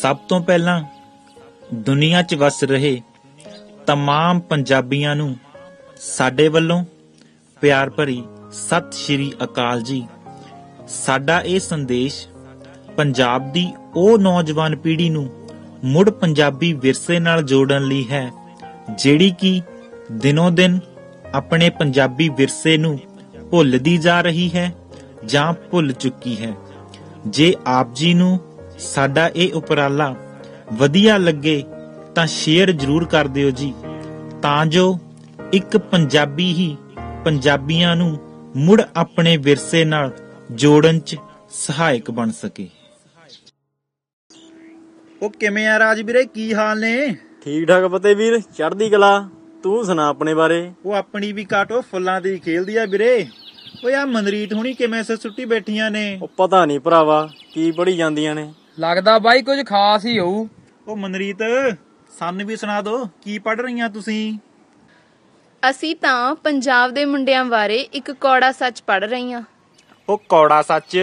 ਸਭ ਤੋਂ ਪਹਿਲਾਂ ਦੁਨੀਆ 'ਚ ਵਸ ਰਹੇ तमाम ਪੰਜਾਬੀਆਂ ਨੂੰ ਸਾਡੇ ਵੱਲੋਂ ਪਿਆਰ ਭਰੀ ਸਤਿ ਸ਼੍ਰੀ ਅਕਾਲ ਜੀ ਸਾਡਾ ਇਹ ਸੰਦੇਸ਼ ਪੰਜਾਬ ਦੀ ਉਹ ਨੌਜਵਾਨ ਪੀੜ੍ਹੀ ਨੂੰ ਮੁੜ ਪੰਜਾਬੀ ਵਿਰਸੇ ਨਾਲ ਜੋੜਨ ਲਈ ਹੈ ਜਿਹੜੀ ਕਿ ਦਿਨੋ ਦਿਨ ਆਪਣੇ ਪੰਜਾਬੀ ਵਿਰਸੇ ਨੂੰ ਭੁੱਲਦੀ ਜਾ ਰਹੀ ਹੈ ਜਾਂ ਭੁੱਲ ਚੁੱਕੀ ਹੈ ਜੇ ਆਪ ਜੀ ਨੂੰ ਸਾਡਾ ਇਹ ਉਪਰਾਲਾ ਵਧੀਆ ਲੱਗੇ ਤਾਂ ਸ਼ੇਅਰ ਜ਼ਰੂਰ ਕਰ ਦਿਓ ਜੀ। ਤਾਂ ਜੋ ਇੱਕ ਪੰਜਾਬੀ ਹੀ ਪੰਜਾਬੀਆਂ ਨੂੰ ਮੁੜ ਆਪਣੇ ਵਿਰਸੇ ਨਾਲ ਜੋੜਨ 'ਚ ਸਹਾਇਕ ਬਣ ਸਕੇ। ਉਹ ਕਿਵੇਂ ਆ ਰਾਜ ਵੀਰੇ? ਕੀ ਹਾਲ ਨੇ? ਠੀਕ ਠਾਕ ਫਤਿਹ ਵੀਰ ਚੜ੍ਹਦੀ ਕਲਾ। ਤੂੰ ਸੁਣਾ ਆਪਣੇ ਬਾਰੇ। ਉਹ ਆਪਣੀ ਵੀ ਕਾਟੋ ਫੁੱਲਾਂ ਦੀ ਖੇਲਦੀ ਆ ਵੀਰੇ। ਓਏ ਆ ਮਨਰੀਤ ਹੁਣੀ ਕਿਵੇਂ ਸੇ ਸੁੱਟੀ ਬੈਠੀਆਂ ਨੇ? ਉਹ ਪਤਾ ਨਹੀਂ ਭਰਾਵਾ ਕੀ ਪੜੀ ਜਾਂਦੀਆਂ ਨੇ। ਲੱਗਦਾ ਬਾਈ ਕੁਝ ਖਾਸ ਹੀ ਹੋਊ। ਉਹ ਮਨਰੀਤ ਸਾਨੂੰ ਵੀ ਸੁਣਾ ਦਿਓ ਕੀ ਪੜ ਰਹੀਆਂ ਤੁਸੀਂ? ਅਸੀਂ ਤਾਂ ਪੰਜਾਬ ਦੇ ਮੁੰਡਿਆਂ ਬਾਰੇ ਇੱਕ ਕੌੜਾ ਸੱਚ ਪੜ ਰਹੀਆਂ। ਉਹ ਕੌੜਾ ਸੱਚ?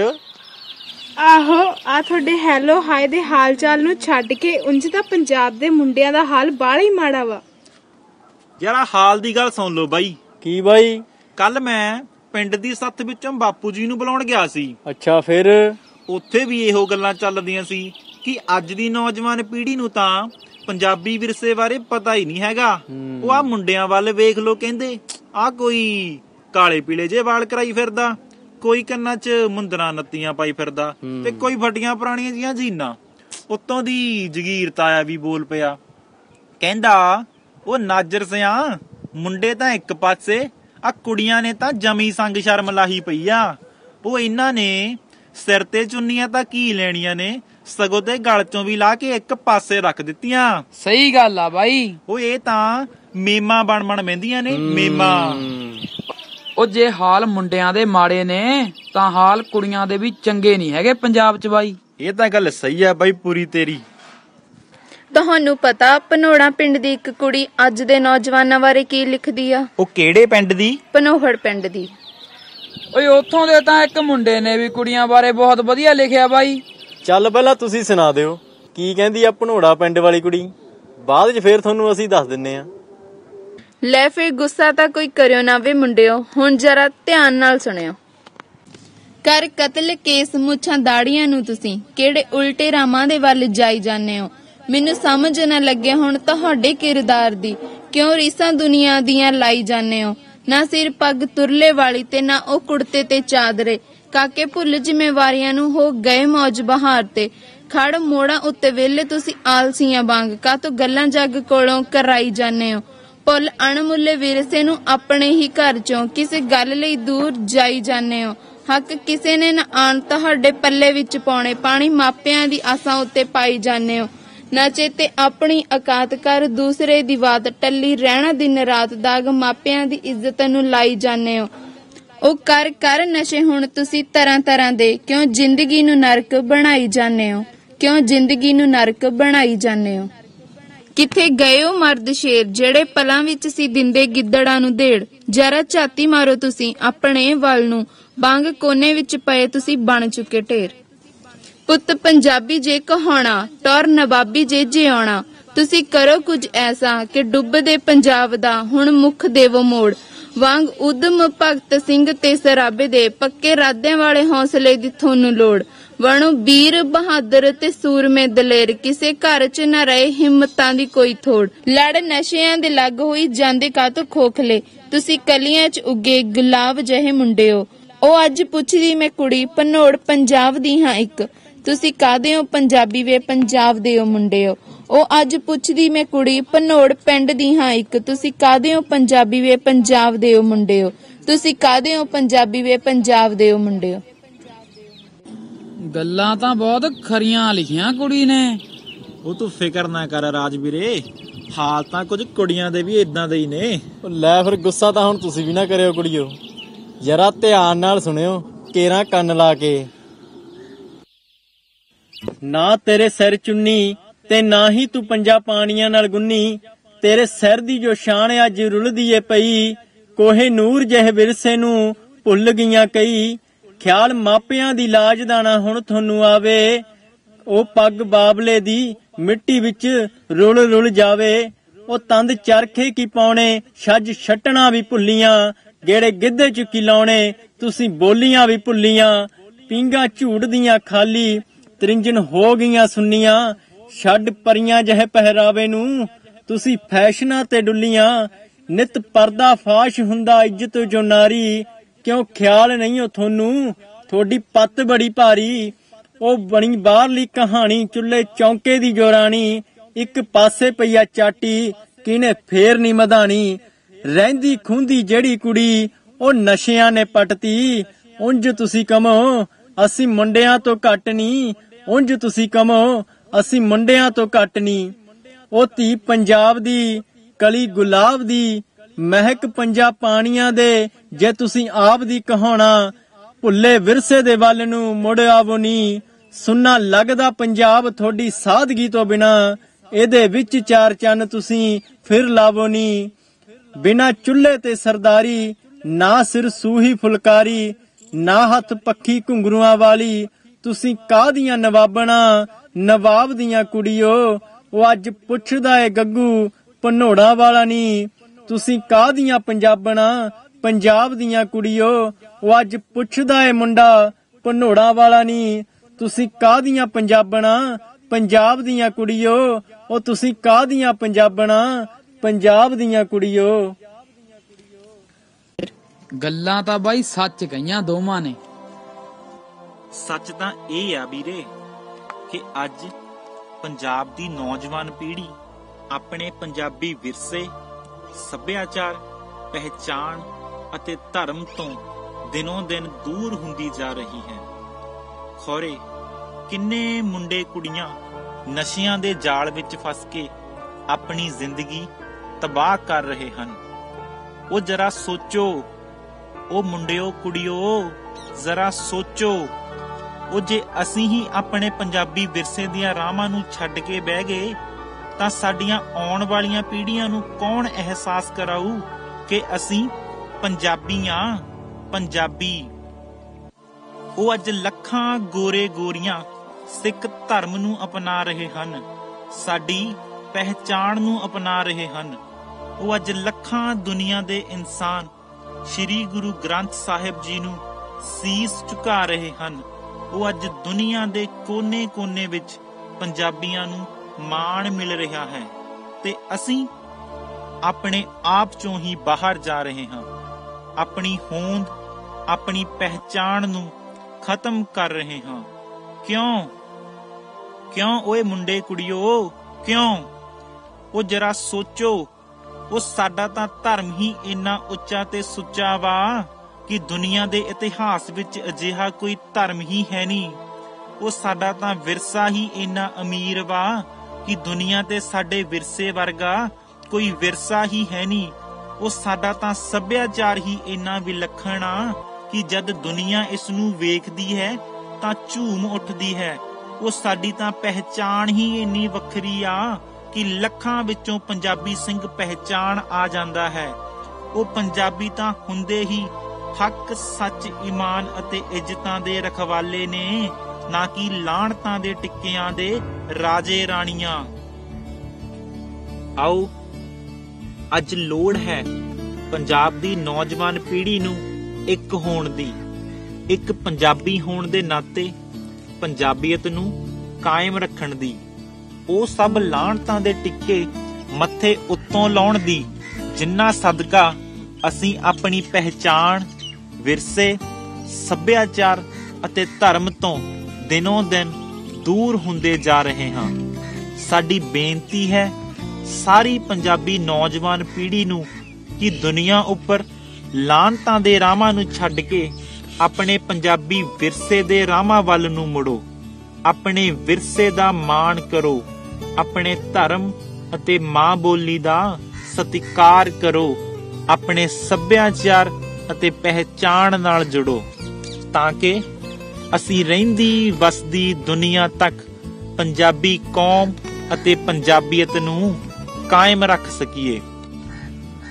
ਆਹੋ ਆ ਤੁਹਾਡੇ ਹੈਲੋ ਹਾਈ ਦੇ ਹਾਲ ਚਾਲ ਨੂੰ ਛੱਡ ਕੇ ਉਂਝ ਤਾਂ ਪੰਜਾਬ ਦੇ ਮੁੰਡਿਆਂ ਦਾ ਹਾਲ ਬਾਹਲਾ ਹੀ ਮਾੜਾ ਵਾ। ਯਾਰ ਹਾਲ ਦੀ ਗੱਲ ਸੁਣ ਲਓ ਬਾਈ। ਕੀ ਬਾਈ? ਕੱਲ ਮੈਂ ਪਿੰਡ ਦੀ ਸੱਥ ਵਿੱਚੋਂ ਬਾਪੂ ਜੀ ਨੂੰ ਬੁਲਾਉਣ ਗਿਆ ਸੀ। ਅੱਛਾ ਫਿਰ? ਉੱਥੇ ਵੀ ਇਹੋ ਗੱਲਾਂ ਚੱਲਦੀਆਂ ਸੀ ਕਿ ਅੱਜ ਦੀ ਨੌਜਵਾਨ ਪੀੜ੍ਹੀ ਨੂੰ ਤਾਂ ਪੰਜਾਬੀ ਵਿਰਸੇ ਬਾਰੇ ਪਤਾ ਹੀ ਨਹੀਂ ਹੈਗਾ। ਉਹ ਆ ਮੁੰਡਿਆਂ ਵੱਲ ਵੇਖ ਲੋ ਕਹਿੰਦੇ ਆ ਕੋਈ ਕਾਲੇ ਪੀਲੇ ਜੇ ਵਾਲ ਕਰਾਈ ਫਿਰਦਾ ਕੋਈ ਕੰਨਾਂ 'ਚ ਮੁੰਦਰਾਂ ਨੱਤੀਆਂ ਪਾਈ ਫਿਰਦਾ ਤੇ ਕੋਈ ਫਟੀਆਂ ਪੁਰਾਣੀਆਂ ਜੀਆਂ ਜੀਨਾਂ। ਉੱਤੋਂ ਦੀ ਜਗੀਰ ਤਾਇਆ ਵੀ ਬੋਲ ਪਿਆ ਕਹਿੰਦਾ ਉਹ ਨਾਜਰ ਸਿਆ ਮੁੰਡੇ ਤਾਂ ਇੱਕ ਪਾਸੇ ਆ ਕੁੜੀਆਂ ਨੇ ਤਾਂ ਜਮੀ ਸੰਗ ਸ਼ਰਮ ਲਾਹੀ ਪਈ ਆ। ਉਹ ਇਹਨਾਂ ਨੇ ਸਿਰ ਤੇ ਚੁੰਨੀਆਂ ਤਾਂ ਕੀ ਲੈਣੀਆਂ ਨੇ? ਸਗੋਂ ਤੇ ਗਲ ਚੋਂ ਵੀ ਲਾ ਕੇ ਇੱਕ ਪਾਸੇ ਰੱਖ ਦਿੱਤੀਆਂ। ਸਹੀ ਗੱਲ ਆ ਬਾਈ। ਉਹ ਇਹ ਤਾਂ ਮੇਮਾ ਬਣ ਬਣ ਮਹਿੰਦੀਆਂ ਨੇ ਮੇਮਾ। ਉਹ ਜੇ ਹਾਲ ਮੁੰਡਿਆਂ ਦੇ ਮਾੜੇ ਨੇ ਤਾਂ ਹਾਲ ਕੁੜੀਆਂ ਦੇ ਵੀ ਚੰਗੇ ਨਹੀਂ ਹੈਗੇ ਪੰਜਾਬ 'ਚ ਬਾਈ। ਇਹ ਤਾਂ ਗੱਲ ਸਹੀ ਆ ਬਾਈ ਪੂਰੀ ਤੇਰੀ। ਤੁਹਾਨੂੰ ਪਤਾ ਪਨੋੜਾ ਪਿੰਡ ਦੀ ਇੱਕ ਕੁੜੀ ਅੱਜ ਦੇ ਨੌਜਵਾਨਾਂ ਬਾਰੇ ਕੀ ਲਿਖਦੀ ਆ? ਉਹ ਕਿਹੜੇ ਪਿੰਡ ਦੀ? ਪਨੋਹੜ ਪਿੰਡ ਦੀ। ਓਏ ਉੱਥੋਂ ਦੇ ਤਾਂ ਇੱਕ ਮੁੰਡੇ ਨੇ ਵੀ ਕੁੜੀਆਂ ਬਾਰੇ ਬਹੁਤ ਵਧੀਆ ਲਿਖਿਆ ਬਾਈ। ਚੱਲ ਪਹਿਲਾਂ ਤੁਸੀਂ ਸੁਣਾ ਦਿਓ ਕੀ ਕਹਿੰਦੀ ਆ ਭਨੋੜਾ ਪਿੰਡ ਵਾਲੀ ਕੁੜੀ? ਬਾਅਦ 'ਚ ਫੇਰ ਤੁਹਾਨੂੰ ਅਸੀਂ ਦੱਸ ਦਿੰਨੇ ਆ। ਲੈ ਫਿਰ ਗੁੱਸਾ ਤਾਂ ਕੋਈ ਕਰਿਓ ਨਾ ਵੇ ਮੁੰਡਿਓ ਹੁਣ ਜਰਾ ਧਿਆਨ ਨਾਲ ਸੁਣਿਓ। ਕਰ ਕਤਲ ਕੇਸ ਮੁੱਛਾਂ ਦਾੜੀਆਂ ਨੂੰ ਤੁਸੀਂ ਕਿਹੜੇ ਉਲਟੇ ਰਾਮਾਂ ਦੇ ਵੱਲ ਜਾਈ ਜਾਂਦੇ ਹੋ? ਮੈਨੂੰ ਸਮਝ ਨਾ ਲੱਗਿਆ ਹੁਣ ਤੁਹਾਡੇ ਕਿਰਦਾਰ ਦੀ ਕਿਉਂ ਰੀਸਾਂ ਦੁਨੀਆ ਦੀਆਂ ਲਾਈ ਜਾਂਦੇ ਹੋ? ਨਾ ਸਿਰ ਪੱਗ ਤੁਰਲੇ ਵਾਲੀ ਤੇ ਨਾ ਉਹ ਕੁੜਤੇ ਤੇ ਚਾਦਰੇ। ਕਾਕੇ ਭੁੱਲ ਜ਼ਿੰਮੇਵਾਰੀਆਂ ਨੂੰ ਹੋ ਗਏ ਮੌਜ ਬਹਾਰ ਤੇ। ਖੜ ਮੋੜਾਂ ਉੱਤੇ ਵੇਲੇ ਤੁਸੀਂ ਆਲਸੀਆਂ ਵਾਂਗ ਕਾ ਕਾਤੋਂ ਗੱਲਾਂ ਜੱਗ ਕੋਲੋਂ ਕਰਾਈ ਜਾਂਦੇ ਹੋ? ਪੁੱਲ ਅਣਮੁੱਲੇ ਵਿਰਸੇ ਨੂੰ ਆਪਣੇ ਹੀ ਘਰ ਚੋਂ ਕਿਸੇ ਗੱਲ ਲਈ ਦੂਰ ਜਾਈ ਜਾਂਦੇ ਹੋ? ਹੱਕ ਕਿਸੇ ਨੇ ਨਾ ਆਣ ਤੁਹਾਡੇ ਪੱਲੇ ਵਿੱਚ ਪਾਉਣੇ, ਪਾਣੀ ਮਾਪਿਆਂ ਦੀ ਆਸਾਂ ਉੱਤੇ ਪਾਈ ਜਾਂਦੇ ਹੋ? ਨਾ ਚੇਤੇ ਆਪਣੀ ਔਕਾਤ ਕਰ ਦੂਸਰੇ ਦੀ ਬਾਤ ਟੱਲੀ ਰਹਿਣਾ ਦਿਨ ਰਾਤ ਦਾਗ ਮਾਪਿਆਂ ਦੀ ਇੱਜ਼ਤ ਨੂੰ ਲਾਈ ਜਾਂਦੇ ਹੋ। ਉਹ ਕਰ ਕਰ ਨਸ਼ੇ ਹੁਣ ਤੁਸੀਂ ਤਰ੍ਹਾਂ ਤਰ੍ਹਾਂ ਦੇ ਕਿਉਂ ਜ਼ਿੰਦਗੀ ਨੂੰ ਨਰਕ ਬਣਾਈ ਜਾਂਦੇ ਹੋ? ਕਿਉਂ ਜ਼ਿੰਦਗੀ ਨੂੰ ਨਰਕ ਬਣਾਈ ਜਾਂਦੇ ਹੋ? ਕਿੱਥੇ ਗਏ ਹੋ ਮਰਦ ਸ਼ੇਰ ਜਿਹੜੇ ਪਲਾਂ ਵਿੱਚ ਸੀ ਦਿੰਦੇ ਗਿੱਦੜਾਂ ਨੂੰ ਦੇੜ? ਜਰਾ ਝਾਤੀ ਮਾਰੋ ਤੁਸੀਂ ਆਪਣੇ ਵੱਲ ਨੂੰ। ਬੰਗ ਕੋਨੇ ਵਿੱਚ ਪਏ ਤੁਸੀਂ ਬਣ ਚੁੱਕੇ ਢੇਰ। ਪੁੱਤ ਪੰਜਾਬੀ ਜੇ ਕਹਾਉਣਾ, ਟੌਰ ਨਵਾਬੀ ਜੇ ਜਿਉਣਾ। ਤੁਸੀਂ ਕਰੋ ਕੁਝ ਐਸਾ ਕਿ ਡੁੱਬਦੇ ਪੰਜਾਬ ਦਾ ਹੁਣ ਮੁਖ ਦੇਵੋ ਮੋੜ। ਵਾਂਗ ਉਦਮ ਭਗਤ ਸਿੰਘ ਤੇ ਸਰਾਬੇ ਦੇ ਪੱਕੇ ਰਾਦਿਆਂ ਵਾਲੇ ਹੌਸਲੇ ਦੀ ਤੁਹਾਨੂੰ ਲੋੜ। ਵਣੋ ਵੀਰ, ਬਹਾਦਰ ਤੇ ਸੂਰਮੇ ਦਲੇਰ, ਕਿਸੇ ਘਰ 'ਚ ਨਾ ਰਹੇ ਹਿੰਮਤਾਂ ਦੀ ਕੋਈ ਥੋੜ। ਲੜ ਨਸ਼ਿਆਂ ਦੇ ਲੱਗ ਹੋਈ ਜਾਂਦੇ ਕਾਤੋਂ ਖੋਖਲੇ। ਤੁਸੀਂ ਕਲੀਆਂ 'ਚ ਉੱਗੇ ਗੁਲਾਬ ਜਿਹੇ ਮੁੰਡੇ ਹੋ ਉਹ ਅੱਜ ਪੁੱਛਦੀ ਮੈਂ ਕੁੜੀ ਪਨੋੜ ਪੰਜਾਬ ਦੀ ਹਾਂ ਇੱਕ। ਤੁਸੀਂ ਕਾਦੇ ਹੋ? ਪੰਜਾਬੀ ਵੇ ਪੰਜਾਬ ਦੇ ਹੋ ਮੁੰਡੇ ਹੋ। ਉਹ ਅੱਜ ਪੁੱਛਦੀ ਮੈਂ ਕੁੜੀ ਪਨੋੜ ਪਿੰਡ ਦੀ ਹਾਂ ਇੱਕ। ਤੁਸੀਂ ਕਾਦੇ ਹੋ? ਪੰਜਾਬੀ ਵੇ ਪੰਜਾਬ ਦੇ ਹੋ ਮੁੰਡੇ ਹੋ। ਤੁਸੀਂ ਕਾਦੇ ਹੋ? ਪੰਜਾਬੀ ਵੇ ਪੰਜਾਬ ਦੇ ਹੋ ਮੁੰਡੇ ਹੋ। ਗੱਲਾਂ ਤਾਂ ਬਹੁਤ ਖਰੀਆਂ ਲਿਖੀਆਂ ਕੁੜੀ ਨੇ। ਉਹ ਤੂੰ ਫਿਕਰ ਨਾ ਕਰ ਰਾਜ ਵੀਰੇ। ਹਾਲ ਤਾਂ ਕੁਝ ਕੁੜੀਆਂ ਦੇ ਵੀ ਇਦਾਂ ਦੇ ਹੀ ਨੇ। ਉਹ ਲੈ ਫਿਰ ਗੁੱਸਾ ਤਾਂ ਹੁਣ ਤੁਸੀਂ ਵੀ ਨਾ ਕਰਿਓ ਕੁੜੀਓ। ਜਰਾ ਧਿਆਨ ਨਾਲ ਸੁਣਿਓ। ਕੇਰਾਂ ਕੰਨ ਲਾ ਕੇ। ਨਾ ਤੇਰੇ ਸਿਰ ਚੁੰਨੀ ਤੇ ਨਾ ਹੀ ਤੂੰ ਪੰਜਾ ਪਾਣੀਆਂ ਨਾਲ ਗੁੰਨੀ। ਤੇਰੇ ਸਿਰ ਦੀ ਜੋ ਸ਼ਾਨ ਅੱਜ ਰੁਲਦੀ ਏ ਪਈ, ਕੋਹੇ ਨੂਰ ਜਿਹੇ ਵਿਰਸੇ ਨੂੰ ਭੁੱਲ ਗਈਆਂ ਕਈ। ਖਿਆਲ ਮਾਪਿਆਂ ਦੀ ਲਾਜ ਦਾ ਨਾ ਹੁਣ ਤੁਹਾਨੂੰ ਆਵੇ। ਉਹ ਪੱਗ ਬਾਬਲੇ ਦੀ ਮਿੱਟੀ ਵਿੱਚ ਰੁਲ ਰੁਲ ਜਾਵੇ। ਉਹ ਤੰਦ ਚਰਖੇ ਕੀ ਪਾਉਣੇ, ਛੱਜ ਛੱਟਣਾ ਵੀ ਭੁੱਲੀਆਂ। ਗੇੜੇ ਗਿੱਧੇ ਚੁੱਕੀ ਲਾਉਣੇ, ਤੁਸੀਂ ਬੋਲੀਆਂ ਵੀ ਭੁੱਲੀਆਂ। ਪਿੰਗਾ ਝੂੜਦੀਆਂ ਖਾਲੀ ਤ੍ਰਿੰਜਨ ਹੋ ਗਈਆਂ ਸੁੰਨੀਆਂ, ਛੱਡ ਪਰੀਆਂ ਜਿਹੇ ਪਹਿਰਾਵੇ ਨੂੰ। ਤੁਸੀਂ ਫੈਸ਼ਨਾਂ ਤੇ ਡੁੱਲੀਆਂ, ਨਿਤ ਪਰਦਾ ਫਾਸ਼ ਹੁੰਦਾ ਇੱਜ਼ਤ ਜੋ ਨਾਰੀ। ਕਿਉਂ ਖਿਆਲ ਨਹੀਂ ਉਹ ਤੁਹਾਨੂੰ? ਤੁਹਾਡੀ ਪੱਤ ਬੜੀ ਭਾਰੀ। ਉਹ ਬਣੀ ਬਾਹਰਲੀ ਕਹਾਣੀ ਚੁੱਲੇ ਚੌਂਕੇ ਦੀ ਜੋਰਾਣੀ। ਇੱਕ ਪਾਸੇ ਪਈਆ ਚਾਟੀ ਕਿਨੇ ਫੇਰ ਨਹੀਂ ਮਧਾਣੀ। ਰਹਿੰਦੀ ਖੁੰਦੀ ਜਿਹੜੀ ਕੁੜੀ, ਉਹ ਨਸ਼ਿਆਂ ਨੇ ਪਟਤੀ। ਉਂਝ ਤੁਸੀਂ ਕਮੋ, ਅਸੀਂ ਮੁੰਡਿਆਂ ਤੋਂ ਘੱਟ ਨਹੀਂ ਉਂਝ ਤੁਸੀਂ ਕਮੋ ਅਸੀਂ ਮੁੰਡਿਆਂ ਤੋਂ ਘੱਟ ਨਹੀਂ। ਉਹ ਧੀ ਪੰਜਾਬ ਦੀ, ਕਲੀ ਗੁਲਾਬ ਦੀ, ਮਹਿਕ ਪੰਜਾ ਪਾਣੀਆਂ ਦੇ, ਜੇ ਤੁਸੀਂ ਆਪ ਦੀ ਕਹਾਣਾ, ਭੁੱਲੇ ਵਿਰਸੇ ਦੇ ਵੱਲ ਨੂੰ ਮੁੜ ਆਵੋ ਨੀ ਸੁੰਨਾ ਲੱਗਦਾ ਪੰਜਾਬ ਤੁਹਾਡੀ ਸਾਦਗੀ ਤੋਂ ਬਿਨਾ, ਇਹਦੇ ਵਿੱਚ ਚਾਰ ਚੰਨ ਤੁਸੀਂ ਫਿਰ ਲਾਵੋ ਨੀ ਬਿਨਾ ਚੁੱਲ੍ਹੇ ਤੇ ਸਰਦਾਰੀ, ਨਾ ਸਿਰ ਸੂਹੀ ਫੁਲਕਾਰੀ, ਨਾ ਹੱਥ ਪੱਖੀ ਘੁੰਗਰੂਆਂ ਵਾਲੀ ਤੁਸੀਂ ਕਾਹਦੀਆਂ ਨਵਾਬਣਾ ਨਵਾਬ ਦੀਆਂ ਕੁੜੀਓ? ਉਹ ਅੱਜ ਪੁੱਛਦਾ ਏ ਗੱਗੂ ਪਨੋੜਾ ਵਾਲਾ ਨਹੀਂ ਤੁਸੀਂ ਕਾਹਦੀਆਂ ਪੰਜਾਬਣਾ ਪੰਜਾਬ ਦੀਆਂ ਕੁੜੀਓ? ਉਹ ਅੱਜ ਪੁੱਛਦਾ ਏ ਮੁੰਡਾ ਪਨੋੜਾ ਵਾਲਾ ਨਹੀਂ ਤੁਸੀਂ ਕਾਹਦੀਆਂ ਪੰਜਾਬਣਾ ਪੰਜਾਬ ਦੀਆਂ ਕੁੜੀਓ? ਉਹ ਤੁਸੀਂ ਕਾਹਦੀਆਂ ਪੰਜਾਬਣਾ ਪੰਜਾਬ ਦੀਆਂ ਕੁੜੀਓ? ਗੱਲਾਂ ਤਾਂ ਬਾਈ ਸੱਚ ਕਹੀਆਂ ਦੋਵਾਂ ਨੇ। ਸੱਚ ਤਾਂ ਇਹ ਆ ਵੀਰੇ ਕਿ ਅੱਜ ਪੰਜਾਬ ਦੀ ਨੌਜਵਾਨ ਪੀੜ੍ਹੀ ਆਪਣੇ ਪੰਜਾਬੀ ਵਿਰਸੇ, ਸੱਭਿਆਚਾਰ, ਪਹਿਚਾਣ ਅਤੇ ਧਰਮ ਤੋਂ ਦਿਨੋਂ ਦਿਨ ਦੂਰ ਹੁੰਦੀ ਜਾ ਰਹੀ ਹੈ। ਖੋਰੇ ਕਿੰਨੇ ਮੁੰਡੇ ਕੁੜੀਆਂ ਨਸ਼ਿਆਂ ਦੇ ਜਾਲ ਵਿੱਚ ਫਸ ਕੇ ਆਪਣੀ ਜ਼ਿੰਦਗੀ ਤਬਾਹ ਕਰ ਰਹੇ ਹਨ। ਉਹ ਜਰਾ ਸੋਚੋ, ਉਹ ਮੁੰਡਿਓ, ਕੁੜਿਓ, ਜ਼ਰਾ ਸੋਚੋ ਉਹ ਜੇ ਅਸੀਂ ਹੀ ਆਪਣੇ ਪੰਜਾਬੀ ਵਿਰਸੇ ਦੀਆਂ ਰਾਹਾਂ ਨੂੰ ਛੱਡ ਕੇ ਬਹਿ ਗਏ, ਤਾਂ ਸਾਡੀਆਂ ਆਉਣ ਵਾਲੀਆਂ ਪੀੜ੍ਹੀਆਂ ਨੂੰ ਕੌਣ ਅਹਿਸਾਸ ਕਰਾਊ ਕਿ ਅਸੀਂ ਪੰਜਾਬੀਆਂ ਪੰਜਾਬੀ? ਉਹ ਅੱਜ ਲੱਖਾਂ ਗੋਰੇ ਗੋਰੀਆਂ ਸਿੱਖ ਧਰਮ ਨੂੰ ਅਪਣਾ ਰਹੇ ਹਨ, ਸਾਡੀ ਪਹਿਚਾਣ ਨੂੰ ਅਪਣਾ ਰਹੇ ਹਨ। ਉਹ ਅੱਜ ਲੱਖਾਂ ਦੁਨੀਆ ਦੇ ਇਨਸਾਨ ਸ੍ਰੀ ਗੁਰੂ ਗ੍ਰੰਥ ਸਾਹਿਬ ਜੀ ਨੂੰ ਸੀਸ ਝੁਕਾ ਰਹੇ ਹਨ। ਉਹ ਅੱਜ ਦੁਨੀਆ ਦੇ ਕੋਨੇ-ਕੋਨੇ ਵਿੱਚ ਪੰਜਾਬੀਆਂ ਨੂੰ ਮਾਣ ਮਿਲ ਰਿਹਾ ਹੈ ਤੇ ਅਸੀਂ ਆਪਣੇ ਆਪ ਚੋਂ ਹੀ ਬਾਹਰ ਜਾ ਰਹੇ ਹਾਂ। ਆਪਣੀ ਹੋਂਦ, ਆਪਣੀ ਪਹਿਚਾਣ ਨੂੰ ਖਤਮ ਕਰ ਰਹੇ ਹਾਂ। ਕਿਉਂ? ਕਿਉਂ ਓਏ ਮੁੰਡੇ ਕੁੜਿਓ? ਕਿਉਂ? ਉਹ ਜਰਾ ਸੋਚੋ, ਉਹ ਸਾਡਾ ਤਾਂ ਧਰਮ ਹੀ ਇੰਨਾ ਉੱਚਾ ਤੇ ਸੁੱਚਾ ਵਾ। ਕਿ ਦੁਨੀਆ ਦੇ ਇਤਿਹਾਸ ਵਿੱਚ ਅਜਿਹਾ ਕੋਈ ਧਰਮ ਹੀ ਹੈ ਨਹੀਂ। ਉਹ ਸਾਡਾ ਤਾਂ ਵਿਰਸਾ ਹੀ ਇੰਨਾ ਅਮੀਰ ਵਾ ਕਿ ਦੁਨੀਆ ਤੇ ਸਾਡੇ ਵਿਰਸੇ ਵਰਗਾ ਕੋਈ ਵਿਰਸਾ ਹੀ ਹੈ ਨਹੀਂ। ਉਹ ਸਾਡਾ ਤਾਂ ਸੱਭਿਆਚਾਰ ਹੀ ਇੰਨਾ ਵਿਲੱਖਣ ਆ ਕਿ ਜਦ ਦੁਨੀਆ ਇਸ ਨੂੰ ਵੇਖਦੀ ਹੈ ਤਾਂ ਝੂਮ ਉੱਠਦੀ ਹੈ। ਉਹ ਸਾਡੀ ਤਾਂ ਪਹਿਚਾਣ ਹੀ ਇੰਨੀ ਵੱਖਰੀ ਆ ਕਿ ਲੱਖਾਂ ਵਿੱਚੋਂ ਪੰਜਾਬੀ ਸਿੰਘ ਪਹਿਚਾਣ ਆ ਜਾਂਦਾ ਹੈ। ਉਹ ਪੰਜਾਬੀ ਤਾਂ ਹੁੰਦੇ ਹੀ ਹੱਕ, ਸੱਚ, ਈਮਾਨ ਅਤੇ ਇੱਜ਼ਤਾਂ ਦੇ ਰਖਵਾਲੇ ਨੇ, ਨਾ ਕਿ ਲਾਹਣਤਾਂ ਦੇ ਟਿੱਕਿਆਂ ਦੇ ਰਾਜੇ ਰਾਣੀਆਂ। ਆਓ, ਅੱਜ ਲੋੜ ਹੈ ਪੰਜਾਬ ਦੀ ਨੌਜਵਾਨ ਪੀੜ੍ਹੀ ਨੂੰ ਇੱਕ ਹੋਣ ਦੀ। ਇੱਕ ਪੰਜਾਬੀ ਹੋਣ ਦੇ ਨਾਤੇ ਪੰਜਾਬੀਅਤ ਨੂੰ ਕਾਇਮ ਰੱਖਣ ਦੀ। ਉਹ ਸਭ ਲਾਹਣਤਾਂ ਦੇ ਟਿੱਕੇ ਮੱਥੇ ਉੱਤੋਂ ਲਾਉਣ ਦੀ, ਜਿੰਨਾ ਸਦਕਾ ਅਸੀਂ ਆਪਣੀ ਪਹਿਚਾਣ ਵਿਰਸੇ, ਸੱਭਿਆਚਾਰ ਅਤੇ ਧਰਮ ਤੋਂ ਦਿਨੋਂ ਦਿਨ ਦੂਰ ਹੁੰਦੇ ਜਾ ਰਹੇ ਹਾਂ। ਸਾਡੀ ਬੇਨਤੀ ਹੈ, ਸਾਰੀ ਪੰਜਾਬੀ ਨੌਜਵਾਨ ਪੀੜ੍ਹੀ ਨੂੰ ਕਿ ਦੁਨੀਆ ਉੱਪਰ ਲਾਂਤਾਂ ਦੇ ਰਾਹਾਂ ਨੂੰ ਛੱਡ ਕੇ ਆਪਣੇ ਪੰਜਾਬੀ ਵਿਰਸੇ ਦੇ ਰਾਹਾਂ ਵੱਲ ਨੂੰ ਮੁੜੋ। ਆਪਣੇ ਵਿਰਸੇ ਦਾ ਮਾਣ ਕਰੋ। ਆਪਣੇ ਧਰਮ ਅਤੇ ਮਾਂ ਬੋਲੀ ਦਾ ਸਤਿਕਾਰ ਕਰੋ। ਆਪਣੇ ਸੱਭਿਆਚਾਰ ਅਤੇ ਪਹਿਚਾਣ ਨਾਲ ਜੁੜੋ ਤਾਂ ਕਿ ਅਸੀਂ ਰਹਿੰਦੀ ਵਸਦੀ ਦੁਨੀਆ ਤੱਕ ਪੰਜਾਬੀ ਕੌਮ ਅਤੇ ਪੰਜਾਬੀਅਤ ਨੂੰ ਕਾਇਮ ਰੱਖ ਸਕੀਏ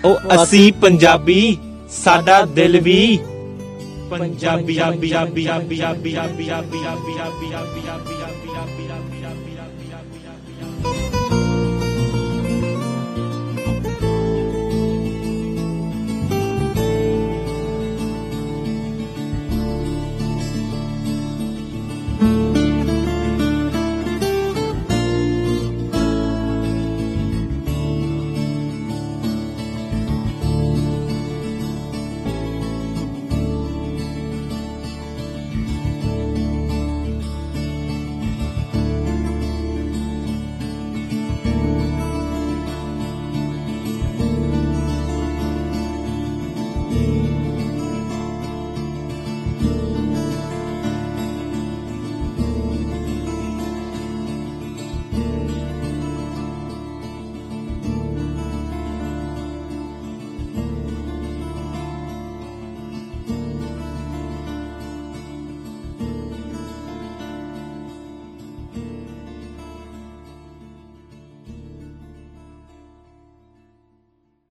ਉਹ ਅਸੀਂ ਪੰਜਾਬੀ ਸਾਡਾ ਦਿਲ ਵੀ ਪੰਜਾਬੀ ਪੰਜਾਬੀ ਪੰਜਾਬੀ ਪੰਜਾਬੀ ਪੰਜਾਬੀ ਪੰਜਾਬੀ ਪੰਜਾਬੀ ਪੰਜਾਬੀ ਪੰਜਾਬੀ